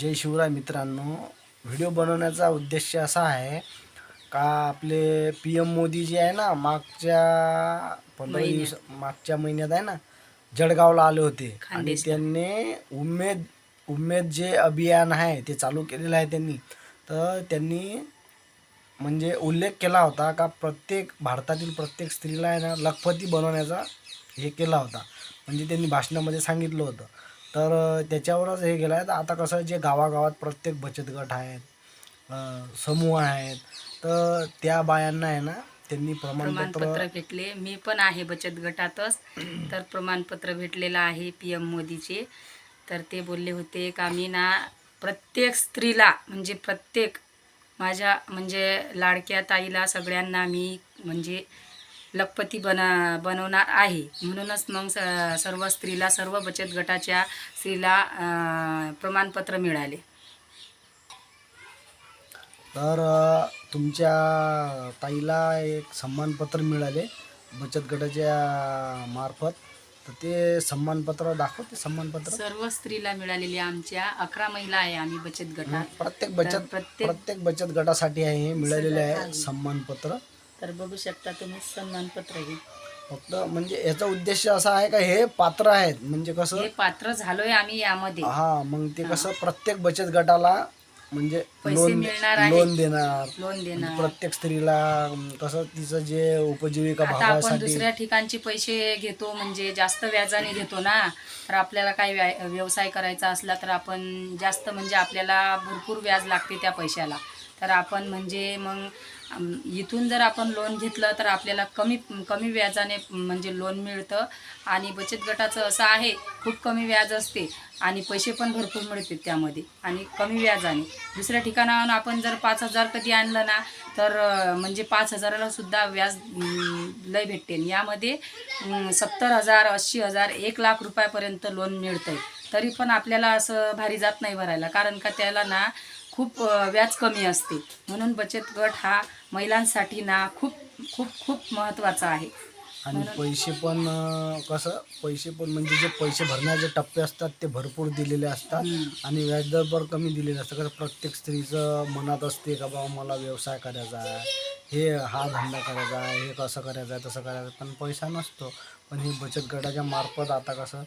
जय शिवराय मित्रांनो. व्हिडिओ बनवण्याचा उद्देश असा आहे का आपले पी एम मोदी जे आहे ना मागच्या पंधरा. दिवस मागच्या महिन्यात आहे ना जळगावला आले होते. आणि. त्यांनी उमेद उमेद जे अभियान आहे ते चालू केलेलं आहे त्यांनी. तर त्यांनी म्हणजे उल्लेख केला होता का प्रत्येक भारतातील प्रत्येक स्त्रीला आहे ना लखपती बनवण्याचा हे केला होता. म्हणजे त्यांनी भाषणामध्ये सांगितलं होतं. तर त्याच्यावरच हे केलं आहे. तर आता कसं जे गावागावात प्रत्येक बचत गट आहेत समूह आहेत तर त्या बायांना आहे ना त्यांनी प्रमाणपत्र प्रमाणपत्र भेटले. मी पण आहे बचत गटातच. तर प्रमाणपत्र भेटलेलं आहे पी एम मोदीचे. तर ते बोलले होते का मी ना प्रत्येक स्त्रीला म्हणजे प्रत्येक माझ्या म्हणजे लाडक्या ताईला सगळ्यांना मी म्हणजे लखपती बना बनवणार आहे. म्हणूनच मग स- सर्व स्त्रीला सर्व बचत गटाच्या स्त्रीला प्रमाणपत्र मिळाले. तर तुमच्या ताईला एक सन्मानपत्र मिळाले बचत गटाच्या मार्फत. तर ते सन्मानपत्र दाखव ते सन्मानपत्र. सर्व स्त्रीला मिळालेली आमच्या अकरा महिला आहे आम्ही बचत गटात. प्रत्येक बचत प्रत्येक बचत गटासाठी आहे हे मिळालेले आहे. सन्मानपत्र. तर बघू शकता तुम्ही सन्मानपत्र हे. फक्त म्हणजे याचा उद्देश असा आहे का हे पात्र आहेत. म्हणजे कसं? हे पात्र झालोय आम्ही यामध्ये. हा मग ते कसं प्रत्येक बचत गटाला म्हणजे पैसे लोन मिळणार. लोन देणार. लोन देणार. प्रत्येक स्त्रीला अं, कसं तिचं जे उपजीविका आता आपण भागासाठी दुसऱ्या ठिकाणचे पैसे घेतो म्हणजे जास्त व्याजाने घेतो ना तर आपल्याला काही व्या- व्यवसाय करायचा असला तर आपण जास्त म्हणजे आपल्याला भरपूर व्याज लागते त्या पैशाला. तर आपण म्हणजे मग अम, इथून जर आपण लोन घेतलं तर आपल्याला कमी कमी व्याजाने म्हणजे लोन मिळतं. आणि बचत गटाचं असं आहे खूप कमी व्याज असते आणि पैसे पण भरपूर मिळते त्यामध्ये आणि कमी व्याजाने. दुसऱ्या ठिकाणाहून आपण जर पाच हजार कधी आणलं ना तर म्हणजे पाच हजाराला सुद्धा व्याज लय भेटते. यामध्ये सत्तर हजार ऐंशी हजार एक लाख रुपयापर्यंत लोन मिळतंय. तरी पण आपल्याला असं भारी जात नाही भरायला कारण का त्याला ना खूप व्याज कमी असते. म्हणून बचत गट हा महिलांसाठी ना खूप खूप खूप महत्त्वाचा आहे. आणि पैसे पण अं, कसं पैसे पण म्हणजे जे पैसे भरण्याचे टप्पे असतात ते भरपूर दिलेले असतात. आणि व्याजदर पण कमी दिलेले असतं कसं प्रत्येक स्त्रीचं मनात असते का बाबा मला व्यवसाय करायचा आहे हे हा धंदा करायचा आहे हे कसं करायचं आहे तसं करायचं आहे. पण पैसा नसतो पण हे बचत गटाच्या मार्फत आता कसं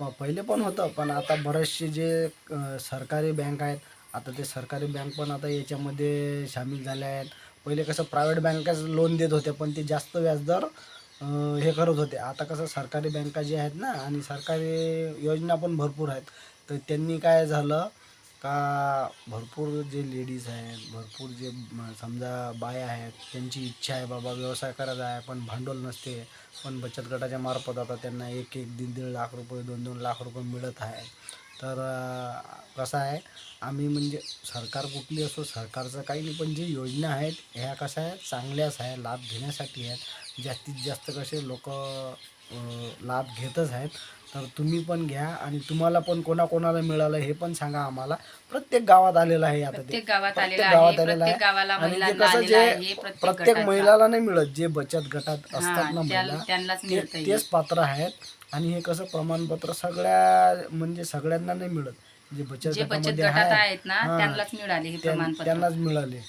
प- पहिले पण होतं पण आता बरेचसे जे अं, सरकारी बँक आहेत आता ते सरकारी बँक पण आता याच्यामध्ये सामील झाले आहेत पहिले कसं प्रायव्हेट बँकाच लोन देत होते पण ते जास्त व्याजदर हे करत होते. आता कसं सरकारी बँका जे आहेत ना आणि सरकारी योजना पण भरपूर आहेत. तर त्यांनी काय झालं का भरपूर जे लेडीज आहेत भरपूर जे समजा बाया आहेत त्यांची इच्छा आहे बाबा व्यवसाय करायचा आहे पण भांडवल नसते पण बचत गटाच्या मार्फत आता त्यांना एक एक दीड दीड लाख रुपये दोन दोन लाख रुपये मिळत आहे. तर कसं आहे आम्ही म्हणजे सरकार कुठली असो सरकारचं काही नाही पण जे योजना आहेत ह्या कशा आहेत चांगल्याच आहे लाभ घेण्यासाठी आहेत. जास्तीत जास्त कसे लोक लाभ घेतच आहेत. तर तुम्ही पण घ्या आणि तुम्हाला पण कोणाकोणाला मिळालं हे पण सांगा आम्हाला. प्रत्येक गावात आलेलं आहे आता ते. प्रत्येक गावात आलेलं आहे आणि ते कसं जे प्रत्येक. महिलाला नाही मिळत जे बचत गटात असतात ना महिला तेच पात्र आहेत. आणि हे कसं प्रमाणपत्र सगळ्या म्हणजे सगळ्यांना नाही मिळत. जे बचत जे बचत गटामध्ये गटात आहे आहेत ना हा, त्यांनाच मिळाले हे त्यां- प्रमाणपत्र. त्यांनाच मिळाले.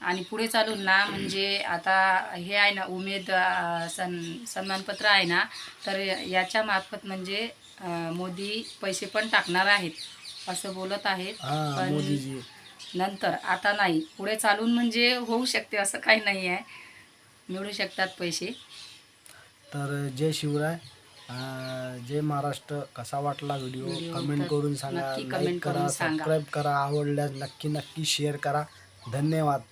आणि पुढे चालून ना म्हणजे आता हे आहे ना उमेद अं, सन सन्मानपत्र आहे ना तर याच्या मार्फत म्हणजे अं, मोदी पैसे पण टाकणार आहेत असं बोलत आहेत. हा पण मोदीजी. नंतर आता नाही. पुढे चालून म्हणजे होऊ शकते असं काही नाही आहे. मिळू शकतात पैसे. तर जय शिवराय. जय महाराष्ट्र कसा वाटला व्हिडिओ कमेंट करून सांगा लाईक करा. सबस्क्राईब करा आवडल्यास नक्की नक्की शेअर करा धन्यवाद